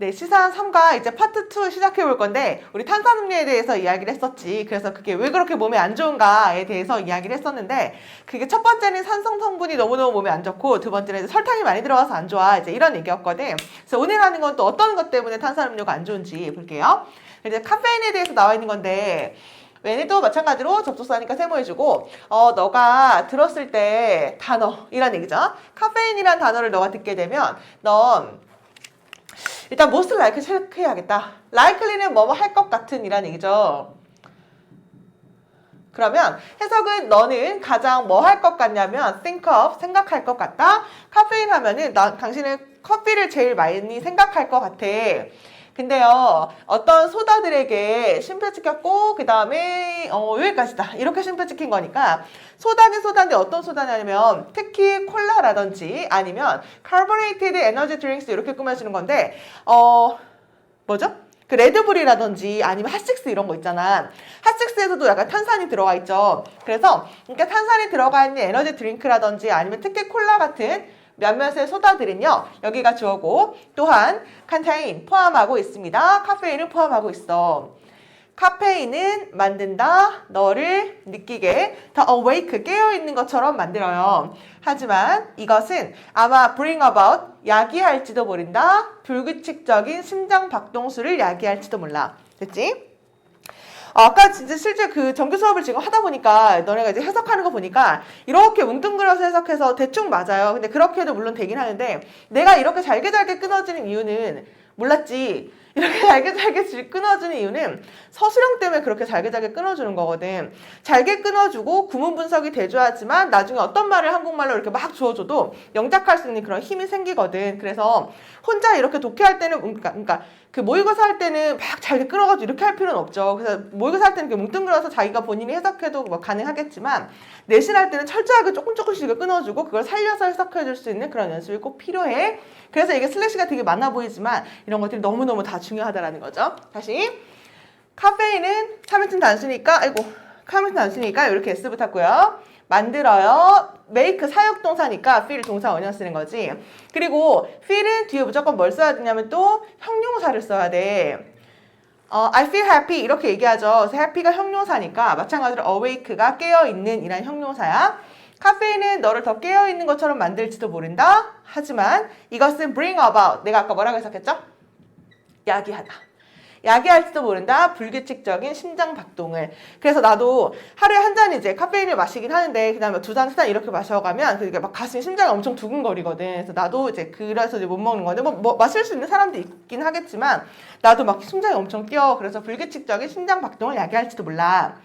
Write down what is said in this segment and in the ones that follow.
네, 시사한 3과 이제 파트 2 시작해 볼 건데, 우리 탄산음료에 대해서 이야기를 했었지. 그래서 그게 왜 그렇게 몸에 안 좋은가에 대해서 이야기를 했었는데, 그게 첫 번째는 산성 성분이 너무너무 몸에 안 좋고, 두 번째는 설탕이 많이 들어가서 안 좋아. 이제 이런 얘기였거든. 그래서 오늘 하는 건 또 어떤 것 때문에 탄산음료가 안 좋은지 볼게요. 이제 카페인에 대해서 나와 있는 건데, 얘네도 마찬가지로 접속사니까 세모해주고 어 너가 들었을 때 단어 이란 얘기죠 카페인이란 단어를 너가 듣게 되면 넌 일단 most likely 체크해야겠다. likely는 뭐뭐 할 것 같은 이란 얘기죠. 그러면 해석은 너는 가장 뭐 할 것 같냐면 think of 생각할 것 같다. 카페인 하면은 나 당신은 커피를 제일 많이 생각할 것 같아 근데요, 어떤 소다들에게 찍혔고, 그 다음에, 어, 여기까지다. 이렇게 찍힌 거니까, 소다는 소다인데 어떤 소다냐면, 특히 콜라라든지, 아니면, carbonated energy 이렇게 꾸며주는 건데, 어, 뭐죠? 그 레드불이라든지 아니면 핫식스 이런 거 있잖아. 핫식스에서도 약간 탄산이 들어가 있죠. 그래서 그러니까 탄산이 들어가 있는 에너지 드링크라든지 아니면 특히 콜라 같은 몇몇의 소다들은요 여기가 주어고 또한 컨테인 포함하고 있습니다. 카페인을 포함하고 있어. 카페인은 만든다 너를 느끼게 더 awake 깨어 있는 것처럼 만들어요. 하지만 이것은 아마 bring about 야기할지도 모른다. 불규칙적인 심장 박동수를 야기할지도 몰라. 됐지? 어, 아까 진짜 실제 그 정규 수업을 지금 하다 보니까 너네가 이제 해석하는 거 보니까 이렇게 뭉뚱그려서 해석해서 대충 맞아요. 근데 그렇게 해도 물론 되긴 하는데 내가 이렇게 잘게 잘게 끊어지는 이유는 몰랐지. 이렇게 잘게 잘게 끊어주는 이유는 서술형 때문에 그렇게 잘게 잘게 끊어주는 거거든. 잘게 끊어주고 구문 분석이 대조하지만 나중에 어떤 말을 한국말로 이렇게 막 주어줘도 영작할 수 있는 그런 힘이 생기거든. 그래서 혼자 이렇게 독해할 때는 그러니까, 그러니까 그 모의고사 할 때는 막 잘게 끊어가지고 이렇게 할 필요는 없죠. 그래서 모의고사 할 때는 뭉뚱그려서 자기가 본인이 해석해도 뭐 가능하겠지만 내신 할 때는 철저하게 조금 조금씩 끊어주고 그걸 살려서 해석해 줄 수 있는 그런 연습이 꼭 필요해. 그래서 이게 슬래시가 되게 많아 보이지만 이런 것들이 너무너무 다 중요하다라는 거죠. 다시 카페인은 카멘튼 단수니까 아이고 카멘튼 단수니까 이렇게 S 붙었고요. 만들어요. make 사역 동사니까 feel 동사 원형 쓰는 거지. 그리고 feel은 뒤에 무조건 뭘 써야 되냐면 또 형용사를 써야 돼. 어, I feel happy 이렇게 얘기하죠. happy가 형용사니까 마찬가지로 awake가 깨어 있는 이란 형용사야. 카페인은 너를 더 깨어 있는 것처럼 만들지도 모른다. 하지만 이것은 bring about. 내가 아까 뭐라고 해석했죠? 야기하다. 야기할지도 모른다. 불규칙적인 심장 박동을. 그래서 나도 하루에 한 잔 이제 카페인을 마시긴 하는데 그다음에 두 잔, 세 잔 이렇게 마셔가면 그게 막 가슴이 심장이 엄청 두근거리거든. 그래서 나도 이제 그래서 이제 못 먹는 건데 뭐, 뭐 마실 수 있는 사람도 있긴 하겠지만 나도 막 심장이 엄청 뛰어. 그래서 불규칙적인 심장 박동을 야기할지도 몰라.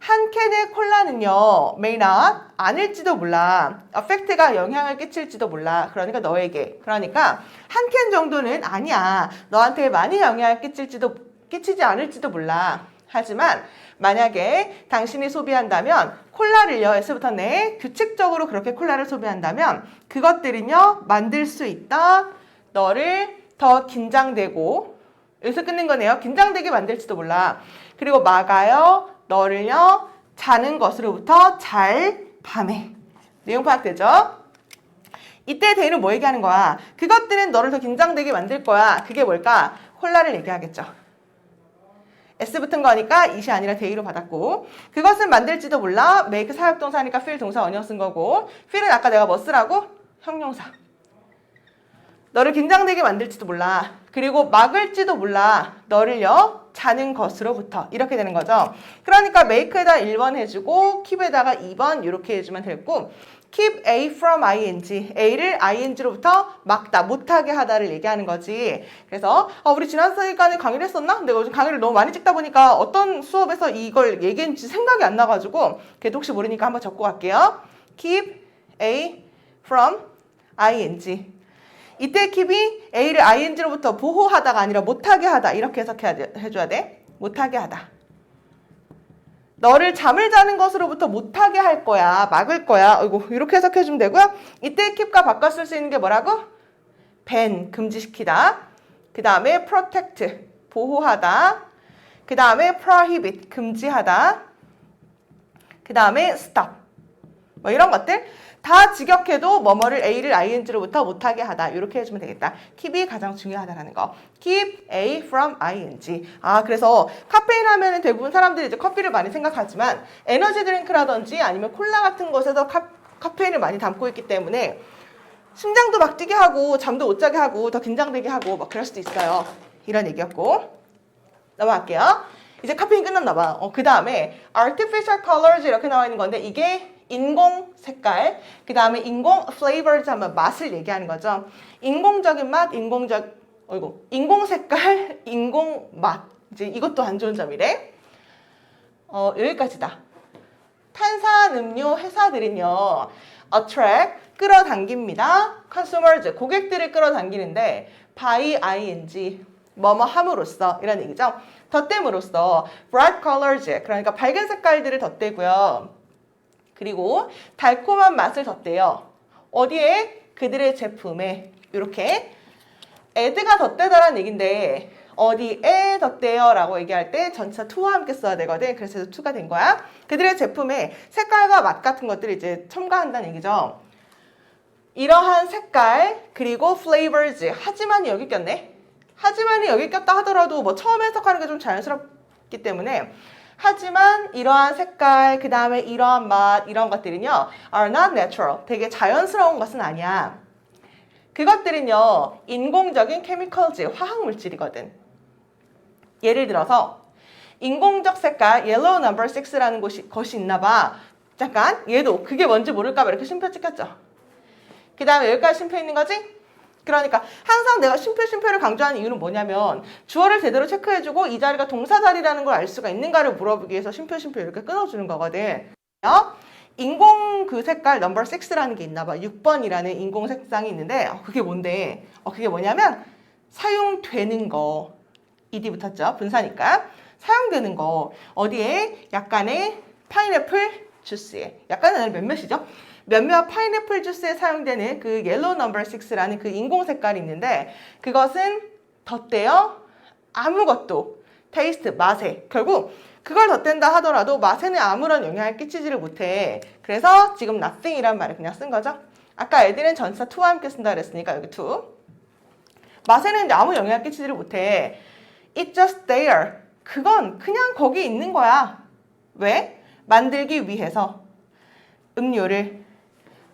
한 캔의 콜라는요, may not, 아닐지도 몰라. affect가 영향을 끼칠지도 몰라. 그러니까 너에게. 그러니까 한 캔 정도는 아니야. 너한테 많이 영향을 끼칠지도, 끼치지 않을지도 몰라. 하지만 만약에 당신이 소비한다면 콜라를요, S부터 내 규칙적으로 그렇게 콜라를 소비한다면 그것들은요, 만들 수 있다. 너를 더 긴장되고, 여기서 끊는 거네요. 긴장되게 만들지도 몰라. 그리고 막아요. 너를요 자는 것으로부터 잘 밤에 내용 파악되죠? 이때 대인은 뭐 얘기하는 거야? 그것들은 너를 더 긴장되게 만들 거야. 그게 뭘까? 콜라를 얘기하겠죠. S 붙은 거니까 이시 아니라 데이로 받았고 그것은 만들지도 몰라. make 사역동사니까 feel 동사 원형 쓴 거고 feel은 아까 내가 뭐 쓰라고? 형용사. 너를 긴장되게 만들지도 몰라. 그리고 막을지도 몰라. 너를요, 자는 것으로부터. 이렇게 되는 거죠. 그러니까 make에다 1번 해주고, keep에다가 2번 이렇게 해주면 되고, keep A from ing. A를 ing로부터 막다, 못하게 하다를 얘기하는 거지. 그래서, 아, 우리 지난 시간에 강의를 했었나? 내가 요즘 강의를 너무 많이 찍다 보니까 어떤 수업에서 이걸 얘기했는지 생각이 안 나가지고, 그래도 혹시 모르니까 한번 적고 갈게요. keep A from ing. 이때 킵이 A를 ing로부터 보호하다가 아니라 못하게 하다 이렇게 해석해야 돼. 못하게 하다. 너를 잠을 자는 것으로부터 못하게 할 거야. 막을 거야. 어이구, 이렇게 해석해주면 되고요. 이때 킵과 바꿔 쓸 수 있는 게 뭐라고? ban, 금지시키다. 그 다음에 protect, 보호하다. 그 다음에 prohibit, 금지하다. 그 다음에 stop, 뭐 이런 것들 다 직역해도 뭐뭐를 A를 ing로부터 못하게 하다 이렇게 해주면 되겠다. keep이 가장 중요하다라는 거. keep A from ing. 아 그래서 카페인 하면은 대부분 사람들이 이제 커피를 많이 생각하지만 에너지 드링크라든지 아니면 콜라 같은 것에서 카, 카페인을 많이 담고 있기 때문에 심장도 막 뛰게 하고 잠도 못 자게 하고 더 긴장되게 하고 막 그럴 수도 있어요. 이런 얘기였고 넘어갈게요. 이제 카페인 끝났나 봐. 어, 그 다음에 artificial colors 이렇게 나와 있는 건데 이게 인공 색깔, 그 다음에 인공 flavors 하면 맛을 얘기하는 거죠. 인공적인 맛, 인공적, 어이구, 인공 색깔, 인공 맛. 이제 이것도 안 좋은 점이래. 어, 여기까지다. 탄산음료 회사들은요, attract, 끌어당깁니다. consumers, 고객들을 끌어당기는데, by ing, 뭐뭐 함으로써, 이런 얘기죠. 덧댐으로써, bright colors, 그러니까 밝은 색깔들을 덧대고요. 그리고 달콤한 맛을 덧대요. 어디에? 그들의 제품에. 이렇게. add가 덧대다라는 얘긴데, 어디에 덧대요? 라고 얘기할 때 전치사 to와 함께 써야 되거든. 그래서 to가 된 거야. 그들의 제품에 색깔과 맛 같은 것들을 이제 첨가한다는 얘기죠. 이러한 색깔, 그리고 flavors. 하지만이 여기 꼈네. 하지만이 여기 꼈다 하더라도 뭐 처음 해석하는 게 좀 자연스럽기 때문에 하지만 이러한 색깔, 그 다음에 이러한 맛, 이런 것들은요, are not natural. 되게 자연스러운 것은 아니야. 그것들은요, 인공적인 chemicals, 화학 물질이거든. 예를 들어서, 인공적 색깔, yellow number 6라는 것이, 것이 있나 봐. 잠깐, 얘도 그게 뭔지 모를까 봐 이렇게 쉼표 찍혔죠. 그 다음에 여기까지 쉼표 있는 거지? 그러니까 항상 내가 쉼표 쉼표를 강조하는 이유는 뭐냐면 주어를 제대로 체크해주고 이 자리가 동사 자리라는 걸 알 수가 있는가를 물어보기 위해서 쉼표 이렇게 끊어주는 거거든. 어? 인공 그 색깔 넘버 6라는 게 있나 봐. 6번이라는 인공 색상이 있는데 어, 그게 뭔데? 어, 그게 뭐냐면 사용되는 거. ED 붙었죠. 분사니까. 사용되는 거. 어디에? 약간의 파인애플 주스에. 약간은 몇몇이죠? 몇몇 파인애플 주스에 사용되는 그 옐로우 넘버 6라는 그 인공 색깔이 있는데 그것은 덧대어 아무것도 테이스트 맛에 결국 그걸 덧댄다 하더라도 맛에는 아무런 영향을 끼치지를 못해. 그래서 지금 nothing이란 말을 그냥 쓴 거죠. 아까 애들은 전치사 to와 함께 쓴다 그랬으니까 여기 to. 맛에는 아무 영향을 끼치지를 못해. It's just there. 그건 그냥 거기 있는 거야. 왜? 만들기 위해서 음료를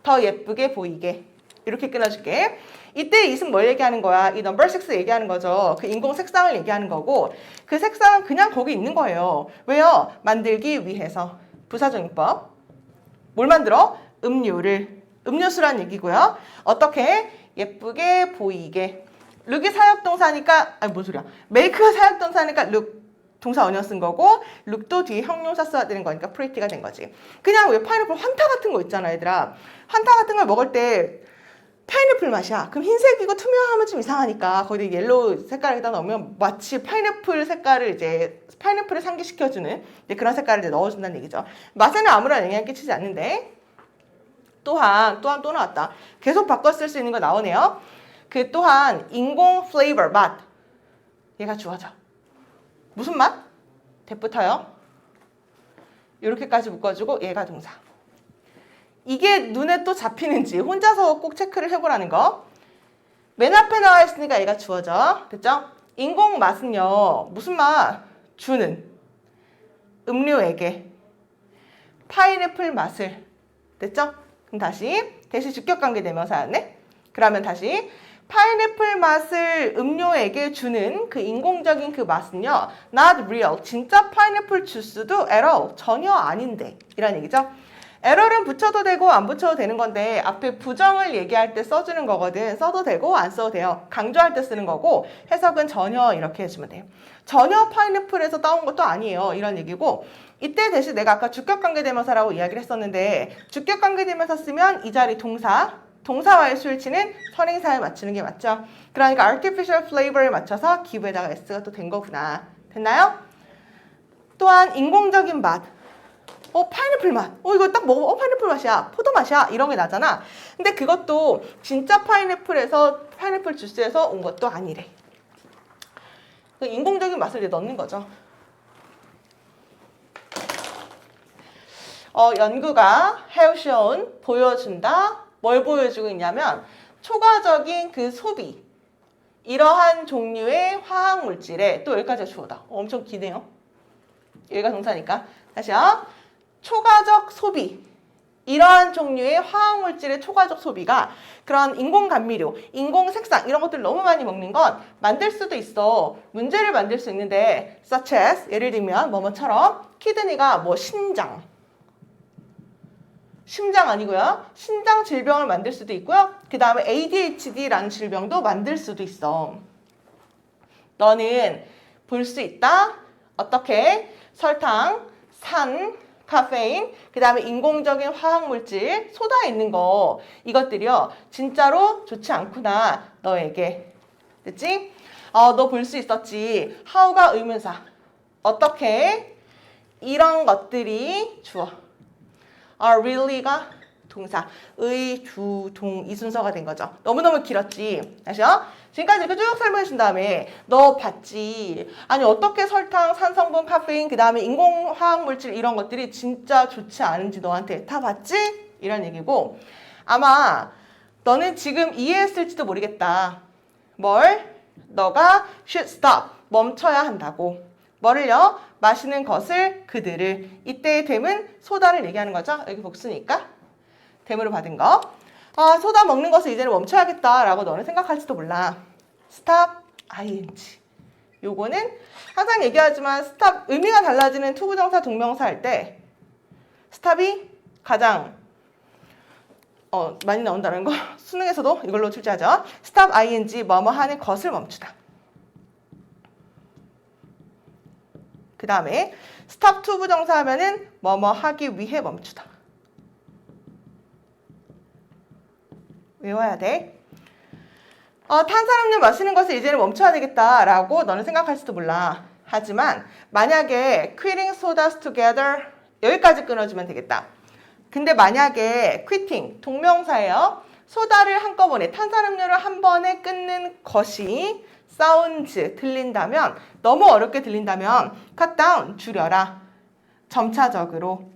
더 예쁘게 보이게 이렇게 끊어줄게. 이때 이승 뭘 얘기하는 거야? 이 넘버 6 얘기하는 거죠. 그 인공 색상을 얘기하는 거고 그 색상은 그냥 거기 있는 거예요. 왜요? 만들기 위해서. 부사적용법. 뭘 만들어? 음료를. 음료수란 얘기고요. 어떻게? 예쁘게 보이게. 룩이 사역동사니까 아니 뭔 소리야. 메이크가 사역동사니까 룩 동사 원형 쓴 거고 룩도 뒤에 형용사 써야 되는 거니까 프리티가 된 거지. 그냥 왜 파인애플 환타 같은 거 있잖아, 얘들아. 환타 같은 걸 먹을 때 파인애플 맛이야. 그럼 흰색이고 투명하면 좀 이상하니까 거기 옐로우 색깔에다 넣으면 마치 파인애플 색깔을 이제 파인애플을 상기시켜주는 그런 색깔을 이제 넣어준다는 얘기죠. 맛에는 아무런 영향을 끼치지 않는데 또한 또한 또 나왔다. 계속 바꿔 쓸 수 있는 거 나오네요. 그 또한 인공 플레이버 맛 얘가 주어져. 무슨 맛? 대부터요. 이렇게까지 묶어주고 얘가 동사. 이게 눈에 또 잡히는지 혼자서 꼭 체크를 해보라는 거. 맨 앞에 나와 있으니까 얘가 주어져. 됐죠? 인공 맛은요. 무슨 맛? 주는. 음료에게. 파인애플 맛을. 됐죠? 그럼 다시. 대시 주격 관계 대명사였네? 그러면 다시. 파인애플 맛을 음료에게 주는 그 인공적인 그 맛은요. not real. 진짜 파인애플 주스도 at all. 전혀 아닌데. 이란 얘기죠. 에러는 붙여도 되고 안 붙여도 되는 건데 앞에 부정을 얘기할 때 써주는 거거든. 써도 되고 안 써도 돼요. 강조할 때 쓰는 거고 해석은 전혀 이렇게 해주면 돼요. 전혀 파인애플에서 따온 것도 아니에요. 이런 얘기고 이때 대신 내가 아까 주격관계대명사라고 이야기를 했었는데 주격관계대명사 쓰면 이 자리 동사 동사와의 수일치는 선행사에 맞추는 게 맞죠. 그러니까 artificial flavor에 맞춰서 기부에다가 s가 또 된 거구나. 됐나요? 또한 인공적인 맛. 어 파인애플 맛. 어 이거 딱 먹어. 어 파인애플 맛이야. 포도 맛이야. 이런 게 나잖아. 근데 그것도 진짜 파인애플에서 파인애플 주스에서 온 것도 아니래. 그 인공적인 맛을 이제 넣는 거죠. 어, 연구가 shown 보여준다. 뭘 보여주고 있냐면 초과적인 그 소비 이러한 종류의 화학 물질에 또 여기까지가 주어다. 어, 엄청 기네요. 여기가 동사니까 다시요. 초과적 소비 이러한 종류의 화학 물질의 초과적 소비가 그런 인공 감미료, 인공 색상 이런 것들 너무 많이 먹는 건 만들 수도 있어. 문제를 만들 수 있는데 such as 예를 들면 뭐뭐처럼 키드니가 뭐 신장 심장 아니고요. 신장 질병을 만들 수도 있고요. 그 다음에 ADHD라는 질병도 만들 수도 있어. 너는 볼 수 있다. 어떻게? 설탕, 산, 카페인, 그 다음에 인공적인 화학물질, 소다에 있는 거 이것들이요. 진짜로 좋지 않구나. 너에게. 됐지? 어, 너 볼 수 있었지. how가 의문사. 어떻게? 이런 것들이 주어. Are really가 동사, 의, 주, 동, 이 순서가 된 거죠. 너무너무 길었지. 다시요. 지금까지 이렇게 쭉 설명해 준 다음에 너 봤지. 아니 어떻게 설탕, 산성분, 카페인, 그 다음에 인공화학물질 이런 것들이 진짜 좋지 않은지 너한테 다 봤지? 이런 얘기고 아마 너는 지금 이해했을지도 모르겠다. 뭘? 너가 should stop. 멈춰야 한다고. 뭐를요? 마시는 것을 그들을. 이때의 댐은 소다를 얘기하는 거죠. 여기 복수니까. 댐으로 받은 거. 아, 소다 먹는 것을 이제는 멈춰야겠다라고 너는 생각할지도 몰라. stop ing. 요거는 항상 얘기하지만 stop 의미가 달라지는 투부정사 동명사 할때 stop이 가장 어, 많이 나온다는 거 수능에서도 이걸로 출제하죠. stop ing 뭐뭐 하는 것을 멈추다. 그 다음에 stop to 부정사 하면은 뭐뭐 하기 위해 멈추다. 외워야 돼. 어, 탄산음료 마시는 것을 이제는 멈춰야 되겠다라고 너는 생각할지도 몰라. 하지만 만약에 quitting sodas together 여기까지 끊어주면 되겠다. 근데 만약에 quitting 동명사예요. 소다를 한꺼번에 탄산음료를 한 번에 끊는 것이 sounds 들린다면 너무 어렵게 들린다면 down 줄여라. 점차적으로.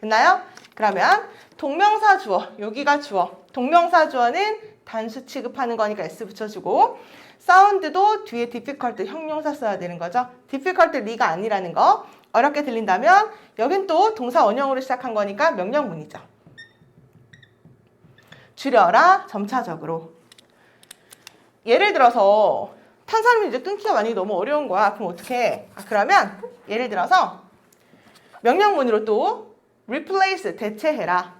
됐나요? 그러면 동명사 주어 여기가 주어 동명사 주어는 단수 취급하는 거니까 s 붙여주고 사운드도 뒤에 difficult 형용사 써야 되는 거죠. difficult 리가 아니라는 거 어렵게 들린다면 여긴 또 동사 원형으로 시작한 거니까 명령문이죠. 줄여라 점차적으로 예를 들어서 탄산음료 이제 끊기가 많이 너무 어려운 거야. 그럼 어떻게? 아, 그러면 예를 들어서 명령문으로 또 replace 대체해라.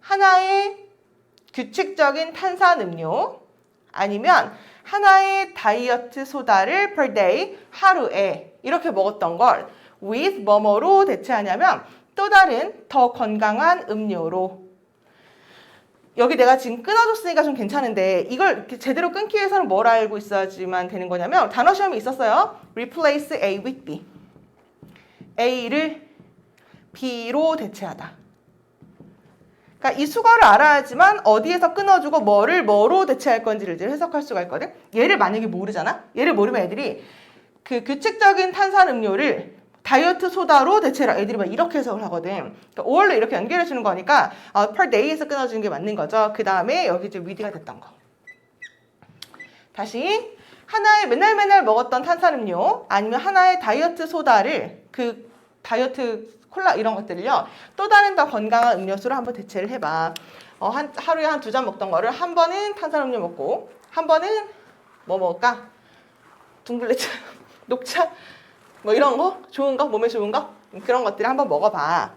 하나의 규칙적인 탄산음료 아니면 하나의 다이어트 소다를 per day 하루에 이렇게 먹었던 걸 with 뭐뭐로 대체하냐면 또 다른 더 건강한 음료로 여기 내가 지금 끊어줬으니까 좀 괜찮은데 이걸 이렇게 제대로 끊기 위해서는 뭘 알고 있어야지만 되는 거냐면 단어 시험이 있었어요. replace A with B. A를 B로 대체하다. 그러니까 이 수거를 알아야지만 어디에서 끊어주고 뭐를 뭐로 대체할 건지를 이제 해석할 수가 있거든. 얘를 만약에 모르잖아. 얘를 모르면 애들이 그 규칙적인 탄산 음료를 다이어트 소다로 대체라 애들이 막 이렇게 해석을 하거든. 그러니까 5월로 이렇게 연결해 주는 거니까 어, per day에서 끊어주는 게 맞는 거죠. 그 다음에 여기 이제 위디가 됐던 거. 다시 하나의 맨날 맨날 먹었던 탄산음료 아니면 하나의 다이어트 소다를 그 다이어트 콜라 이런 것들을요 또 다른 더 건강한 음료수로 한번 대체를 해봐. 어, 한 하루에 한 두 잔 먹던 거를 한 번은 탄산음료 먹고 한 번은 뭐 먹을까? 둥글레차, 녹차 뭐 이런 거? 좋은 거? 몸에 좋은 거? 그런 것들을 한번 먹어봐.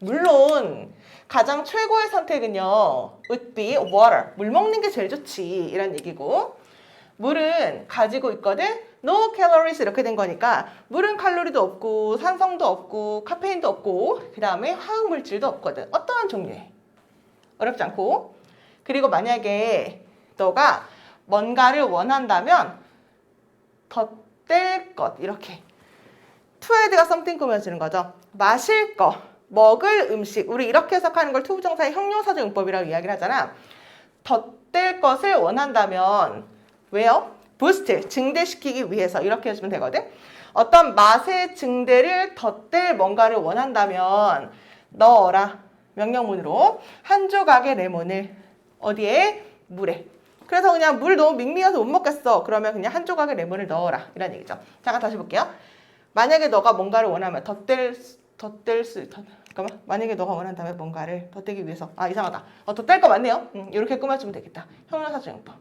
물론 가장 최고의 선택은요 would be water. 물 먹는 게 제일 좋지. 이런 얘기고. 물은 가지고 있거든. No calories 이렇게 된 거니까 물은 칼로리도 없고 산성도 없고 카페인도 없고 그 다음에 화학 물질도 없거든. 어떠한 종류의? 어렵지 않고. 그리고 만약에 너가 뭔가를 원한다면 덧댈 것 이렇게 투헤드가 썸띵 꾸며주는 거죠. 마실 거, 먹을 음식 우리 이렇게 해석하는 걸 투부정사의 형용사적 용법이라고 이야기를 하잖아. 덧댈 것을 원한다면 왜요? 부스트 증대시키기 위해서 이렇게 해주면 되거든. 어떤 맛의 증대를 덧댈 뭔가를 원한다면 넣어라. 명령문으로 한 조각의 레몬을 어디에? 물에. 그래서 그냥 물 너무 밍밍해서 못 먹겠어. 그러면 그냥 한 조각의 레몬을 넣어라. 이런 얘기죠. 잠깐 다시 볼게요. 만약에 너가 뭔가를 원하면 덧댈 수- 덧댈 수 덧, 잠깐만 만약에 너가 원한다면 뭔가를 덧대기 위해서 아 이상하다 어 덧댈 거 맞네요 음, 이렇게 꾸며주면 되겠다 형용사정법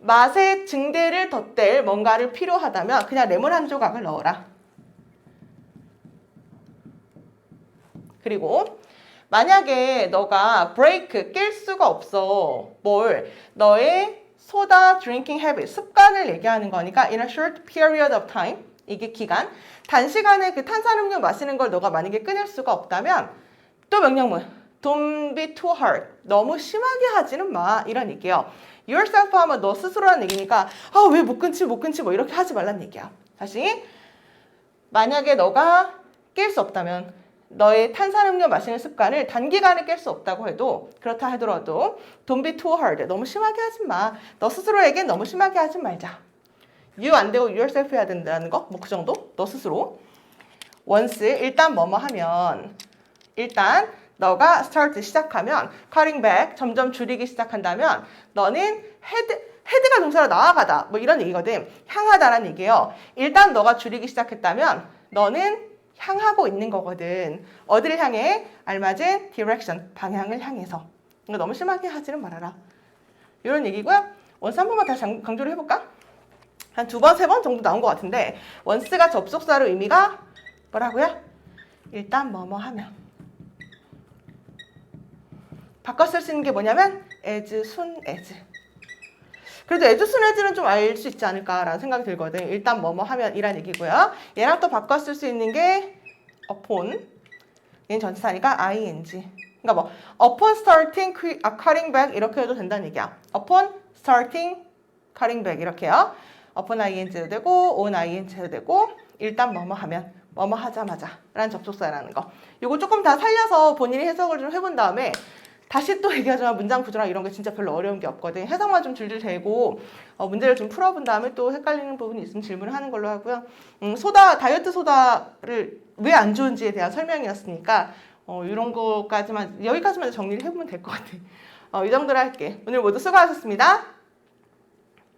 맛의 증대를 덧댈 뭔가를 필요하다면 그냥 레몬 한 조각을 넣어라 그리고 만약에 너가 브레이크 깰 수가 없어. 뭘? 너의 소다 드링킹 헤빗 습관을 얘기하는 거니까 in a short period of time 이게 기간 단시간에 그 탄산음료 마시는 걸 너가 만약에 끊을 수가 없다면 또 명령문. Don't be too hard. 너무 심하게 하지는 마. 이런 얘기예요. yourself 하면 너 스스로라는 얘기니까 아 왜 못 끊지 못 끊지 뭐 이렇게 하지 말란 얘기야. 다시 만약에 너가 깰 수 없다면 너의 탄산음료 마시는 습관을 단기간에 깰 수 없다고 해도 그렇다 하더라도 don't be too hard 너무 심하게 하지 마 너 스스로에겐 너무 심하게 하지 말자. You 안 되고 yourself 해야 된다는 거? 뭐 그 정도? 너 스스로? once 일단 뭐뭐 하면 일단 너가 start 시작하면 cutting back 점점 줄이기 시작한다면 너는 head 헤드가 동사로 나아가다. 뭐 이런 얘기거든. 향하다라는 얘기예요. 일단 너가 줄이기 시작했다면 너는 향하고 있는 거거든. 어디를 향해? 알맞은 direction 방향을 향해서. 이거 너무 심하게 하지는 말아라. 이런 얘기고요. 원스 한 번만 다시 장- 강조를 해볼까? 한 두 번, 세 번 정도 나온 것 같은데 원스가 접속사로 의미가 뭐라고요? 일단 뭐뭐 하면. 바꿔 쓸 수 있는 게 뭐냐면 as soon as 그래도 as는 좀 알 수 있지 않을까라는 생각이 들거든. 일단 뭐뭐 하면 이란 얘기고요. 얘랑 또 바꿔 쓸 수 있는 게 upon 얘는 전치사니까 ing. 그러니까 뭐 upon starting cre- 아, back 이렇게 해도 된다는 얘기야. upon starting cutting back 이렇게요. upon ing도 되고 on ing도 되고 일단 뭐뭐 하면 뭐뭐 하자마자 라는 접속사라는 거. 이거 조금 다 살려서 본인이 해석을 좀 해본 다음에 다시 또 얘기하자면 문장 구조랑 이런 게 진짜 별로 어려운 게 없거든. 해석만 좀 줄줄 대고 어, 문제를 좀 풀어본 다음에 또 헷갈리는 부분이 있으면 질문을 하는 걸로 하고요. 음, 소다 다이어트 소다를 왜 안 좋은지에 대한 설명이었으니까 어, 이런 거까지만 여기까지만 정리를 해보면 될 것 같아. 어, 이 정도로 할게. 오늘 모두 수고하셨습니다